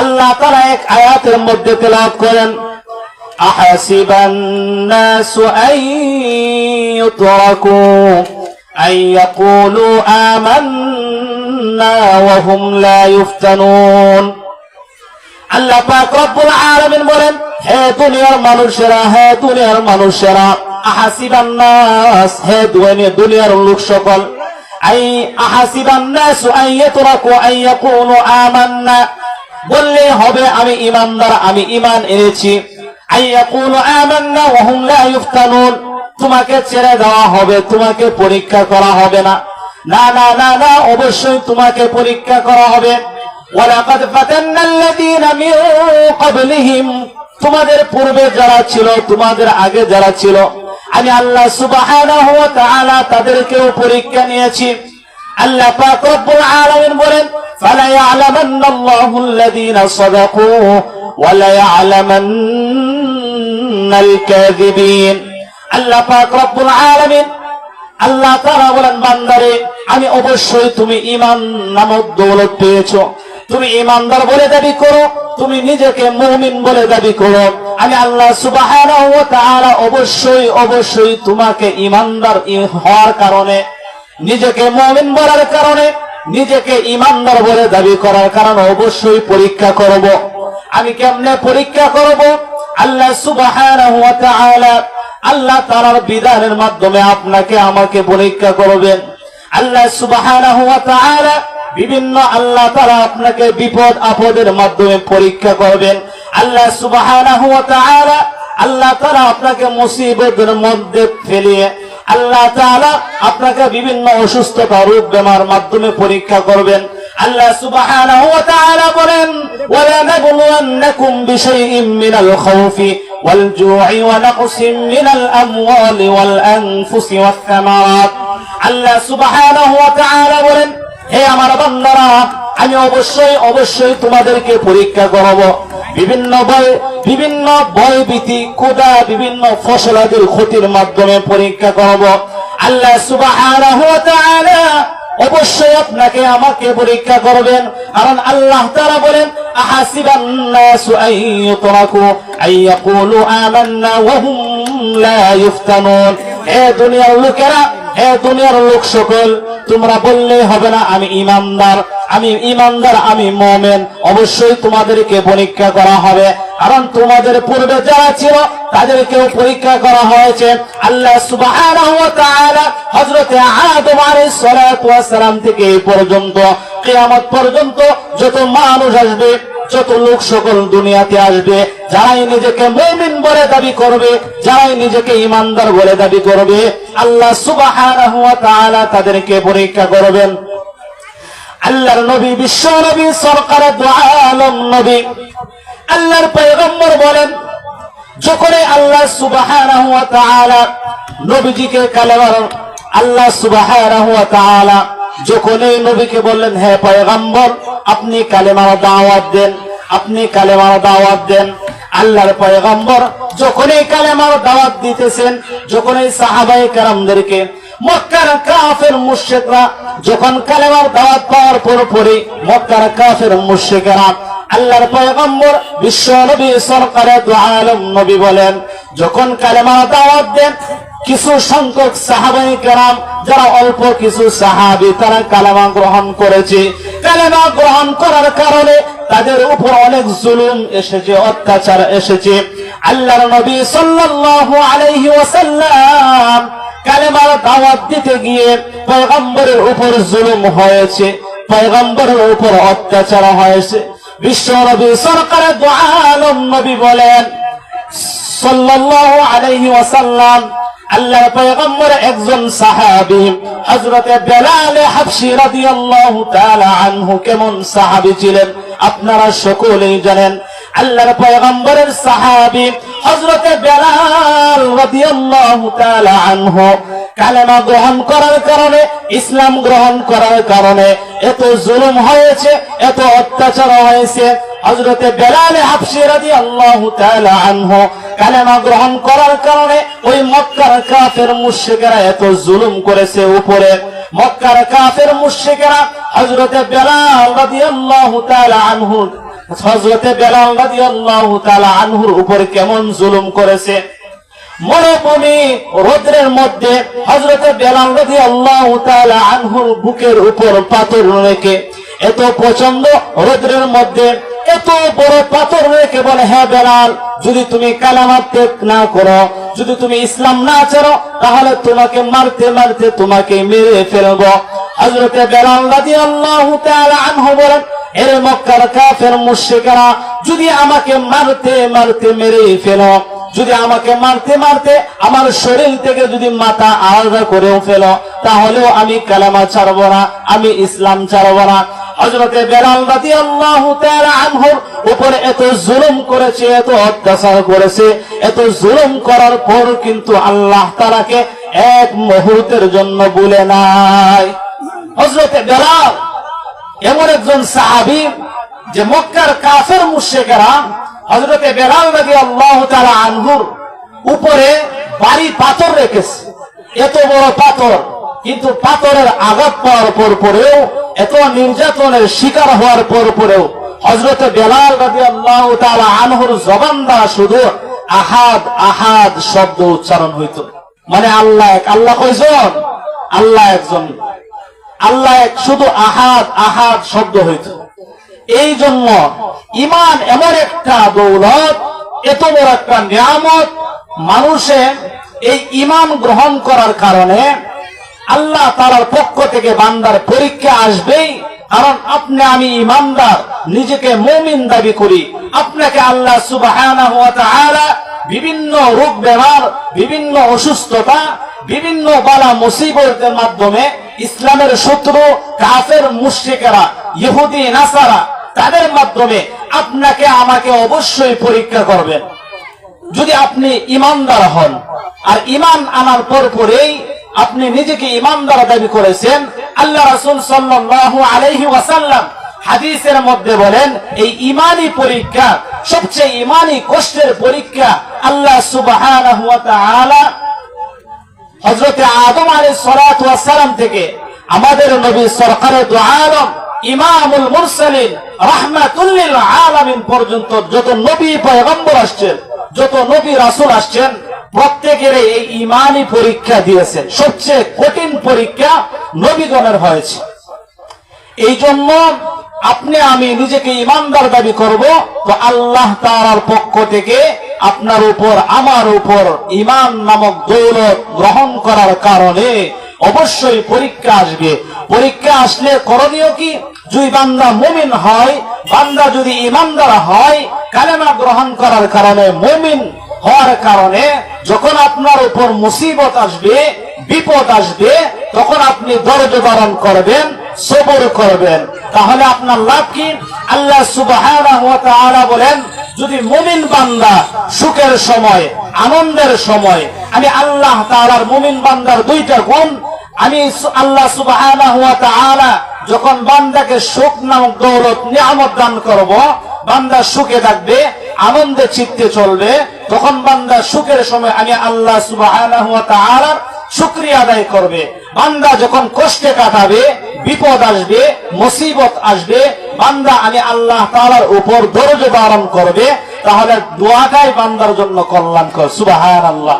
আল্লাহ তারা এক আয়াতের মধ্যে তেলাওয়াত করেন أحسب الناس أن يتركوا أن يقولوا آمنا وهم لا يفتنون আল্লাহ পাক রব্বুল আলামিন বলেন হে দুনিয়ার মানুষেরা হে দুনিয়ার মানুষেরা আহাসিবান নাস হে দুনিয়া- দুনিয়ার লোক সকল আই আহাসিবান নাস আই ইয়াতরাকু আই ইয়াকুনু আমান্না বললে হবে, আমি ইমানদার, আমি ঈমান এনেছি। তোমাকে ছেড়ে দেওয়া হবে, তোমাকে পরীক্ষা করা হবে না। না না না না, অবশ্যই তোমাকে পরীক্ষা করা হবে। তোমাদের পূর্বে যারা ছিল, তোমাদের আগে যারা ছিল, আমি আল্লাহ তাআলা তাদেরকেও পরীক্ষা নিয়েছি। আল্লাহ পাক বলেন আল্লাযীনা সাদাকু ওয়া লা ইয়ালামান্নাল কাযিবিন আল্লাহ পাক রব্বুল আলামিন আল্লাহ তারা বলেন, বান্দারে, আমি অবশ্যই তুমি ইমান নামক দৌলত পেয়েছ। তুমি ইমানদার বলে দাবি করো, তুমি নিজেকে মুমিন বলে দাবি করো। আমি আল্লাহ সুবহানাহু ওয়া তাআলা অবশ্যই অবশ্যই তোমাকে ইমানদার ই- হওয়ার কারণে, নিজেকে মুমিন বলার কারণে নিজেকে ইমানদার বলে দাবি করার কারণে অবশ্যই পরীক্ষা করব। আমি কেমনে পরীক্ষা করব? আল্লাহ তাআলা আল্লাহ তাআলার বিধানের মাধ্যমে আপনাকে আমাকে পরীক্ষা করবেন। আল্লাহ তাআলা বিভিন্ন আল্লাহ তারা আপনাকে বিপদ, আপদের মাধ্যমে পরীক্ষা করবেন। আল্লাহ তাআলা আল্লাহ তারা আপনাকে মুসিবতের মধ্যে ফেলিয়ে আল্লাহ তাআলা আপনাকে বিভিন্ন অসুস্থতা, রোগ বেমার মাধ্যমে পরীক্ষা করবেন। আল্লাহ সুবহানাহু বলেন, হে আমার বান্দারা আমি অবশ্যই অবশ্যই তোমাদেরকে পরীক্ষা করব। বিভিন্ন ভয় বিভিন্ন ভয় ভীতি কোদা, বিভিন্ন ফসলাদির ক্ষতির মাধ্যমে পরীক্ষা করব। আল্লাহ তাআলা অবশ্যই আপনাকে আমাকে পরীক্ষা করবেন। কারণ আল্লাহ তারা বলেন দুনিয়ার লোকেরা হে দুনিয়ার লোক সকল, তোমরা বললে হবে না, আমি ইমানদার আমি ইমানদার, আমি মোমেন। অবশ্যই তোমাদেরকে পরীক্ষা করা হবে। কারণ তোমাদের পূর্বে যারা ছিল, তাদেরকেও পরীক্ষা করা হয়েছে। আল্লাহ তাআলা হযরতে আদম আলাইহিস সালাম থেকে এই পর্যন্ত, কিয়ামত পর্যন্ত যত মানুষ আসবে যত লোক সকল দুনিয়াতে আসবে, যারাই নিজেকে মুমিন বলে দাবি করবে, যারাই নিজেকে ইমানদার বলে দাবি করবে, আল্লাহ তাআলা তাদেরকে পরীক্ষা করবেন। আল্লাহর নবী, বিশ্ব নবী, সরকার আলম নবী। আল্লাহর পয়গম্বর বলেন, যখনই আল্লাহ তাআলা নবীজিকে কালেমার আল্লাহ ওয়া তাআলা, যখনই নবীকে বললেন, হে পয়গম্বর আপনি কালেমার দাওয়াত দেন, আপনি কালেমার দাওয়াত দেন। আল্লাহর পয়গম্বর যখনই কালেমার দাওয়াত দিতেছেন, যখনই সাহাবায়ে কেরামদেরকে যখন কালেমার দাওয়াত দেন, কিছু সংখ্যক সাহাবাই কেরাম, যারা অল্প কিছু সাহাবি, তারা কালেমা গ্রহণ করেছে। কালেমা গ্রহণ করার কারণে তাদের উপর অনেক জুলুম এসেছে, অত্যাচার এসেছে। আল্লাহর নবী সাল্লাল্লাহু আলাইহি ওয়াসাল্লাম কালেমার দাওয়াত দিতে গিয়ে পয়গম্বরের উপর জুলুম হয়েছে, পয়গম্বরের উপর অত্যাচার হয়েছে। বিশ্ব নবী সরকারের দু আলম নবী বলেন, সাল্লাল্লাহু আলাইহি ওয়াসাল্লাম আল্লাহর পয়গম্বর একজন সাহাবী, হযরতে বেলাল হাবশী রাদিয়াল্লাহু তাআলা আনহু কেমন সাহাবী ছিলেন? আপনারা সকলেই জানেন, আল্লাহর পয়গম্বরের সাহাবী হযরতে বেলাল রাদিয়াল্লাহু তাআলা আনহু কালেমা গ্রহণ করার কারণে, ইসলাম গ্রহণ করার কারণে এত জুলুম হয়েছে, এত অত্যাচার হয়েছে। হজরতে বেলালে হাফসি রাদি আল্লাহ আনহু কালেমা গ্রহণ করার কারণে ওই মক্কার কাফের মুশরিকেরা এত জুলুম করেছে উপরে। মক্কার কাফের মুশরিকেরা হজরতে বেলাল আল্লাহ হজরতে বেলাল আনহুর উপরে কেমন জুলুম করেছে। মরুভূমি রোদ্রের মধ্যে হজরতে রাদিয়াল্লাহু তাআলা আনহুর বুকের উপর পাথর রেখে এত প্রচণ্ড রোদ্রের মধ্যে এত বড় পাথর রেখে বলে হ্যাঁ বেলাল, যদি তুমি কালামাত ত্যাগ না করো, যদি তুমি ইসলাম না ছাড়ো, তাহলে তোমাকে মারতে মারতে তোমাকে মেরে ফেলব। হজরতে বেলাল রাদিয়াল্লাহু তাআলা আনহু বলেন, এর মক্কার কাফের মুশরিকরা, যদি আমাকে মারতে মারতে মেরে ফেলো, যদি আমাকে মারতে মারতে আমার শরীর থেকে যদি মাথা আলাদা করেও ফেলো, তাহলেও আমি কালামা ছাড়ব না, আমি ইসলাম ছাড়ব না। হজরতে বেলাল রাদিয়াল্লাহু তাআলা আনহুর উপরে এত জুলুম করেছে, এত অত্যাচার করেছে, এত জুলুম করার পর কিন্তু আল্লাহ তাআলাকে এক মুহূর্তের জন্য ভুলে নাই। হজরতে বেলাল, এমন একজন সাহাবী যে মক্কার কাফের মুশরিকেরা হযরতে বেলাল রাদিয়াল্লাহু তাআলা আনহুর উপরে বাড়ি পাথর রেখেছে। এত বড় পাথর, কিন্তু পাথরের আঘাত পাওয়ার পর পরেও এত নির্যাতনের শিকার হওয়ার পর পরেও হযরতে বেলাল রাদিয়াল্লাহু তাআলা আনহুর জবান দ্বারা শুধু আহাদ আহাদ শব্দ উচ্চারণ হইতো। মানে আল্লাহ এক, আল্লাহ কয়জন? আল্লাহ একজন। আল্লাহ এক, শুধু আহাদ আহাদ শব্দ হইত। এই জন্য ইমান এমন একটা দৌলত, এত বড় একটা নিয়ামত, মানুষে এই ইমান গ্রহণ করার কারণে আল্লাহ তালার পক্ষ থেকে বান্দার পরীক্ষা আসবেই। কারণ আপনি আমি ইমানদার, নিজেকে মমিন দাবি করি। আপনাকে আল্লাহ সুবাহ বিভিন্ন রোগ বেমার, বিভিন্ন অসুস্থতা, বিভিন্ন বালা মুসিবতের মাধ্যমে ইসলামের শত্রু, কাফের মুশ্রিকেরা, ইহুদি, নাসারা, তাদের মাধ্যমে আপনাকে আমাকে অবশ্যই পরীক্ষা করবেন। যদি আপনি ইমানদার হন, আর ইমান আনার পর পরেই আপনি নিজেকে ইমানদার দাবি করেছেন। আল্লাহ রাসূল সাল্লাল্লাহু আলাইহি ওয়াসাল্লাম হাদিসের মধ্যে বলেন, এই ইমানি পরীক্ষা, সবচেয়ে ইমানি কষ্টের পরীক্ষা আল্লাহ তাআলা হজরতে আদম আলী সালাম থেকে আমাদের নবী সরকারে দু আলম, ইমামুল মুরসালিন রাহমাতুল্লিল আলামিন পর্যন্ত যত নবী পয়গম্বর আসছেন, যত নবী রাসুল আসছেন প্রত্যেকের এই ইমানি পরীক্ষা দিয়েছেন। সবচেয়ে কঠিন পরীক্ষা নবীগণের হয়েছে। এই জন্য আপনি, আমি নিজেকে ইমানদার দাবি করব তো আল্লাহ তাআলার পক্ষ থেকে আপনার উপর, আমার উপর ইমান নামক দৌলত গ্রহণ করার কারণে অবশ্যই পরীক্ষা আসবে। পরীক্ষা আসলে করণীয় কি? যদি বান্দা মুমিন হয়, বান্দা যদি ইমানদার হয়, কালেমা গ্রহণ করার কারণে মুমিন হওয়ার কারণে যখন আপনার উপর মুসিবত আসবে, বিপদ আসবে, তখন আপনি ধৈর্য ধারণ করবেন, সবর করবেন। তাহলে আপনার লাভ কি? আল্লাহ তাআলা বলেন, যদি মুমিন বান্দা সুখের সময়, আনন্দের সময়, আমি আল্লাহ তাআলার মুমিন বান্দার দুইটা গুণ, আমি আল্লাহ তাআলা যখন বান্দাকে সুখ নামক দৌলত, নিয়ামত দান করব বান্দা সুখে থাকবে, আনন্দে চিত্তে চলবে। তখন বান্দা সুখের সময় আমি আল্লাহ তাআলার শুক্রিয়া আদায় করবে। বান্দা যখন কষ্টে কাটাবে, বিপদ আসবে, মুসিবত আসবে, বান্দা আমি আল্লাহ তাআলার উপর ধৈর্য ধারণ করবে, তাহলে দোয়াটাই বান্দার জন্য কল্যাণকর। সুবহানাল্লাহ।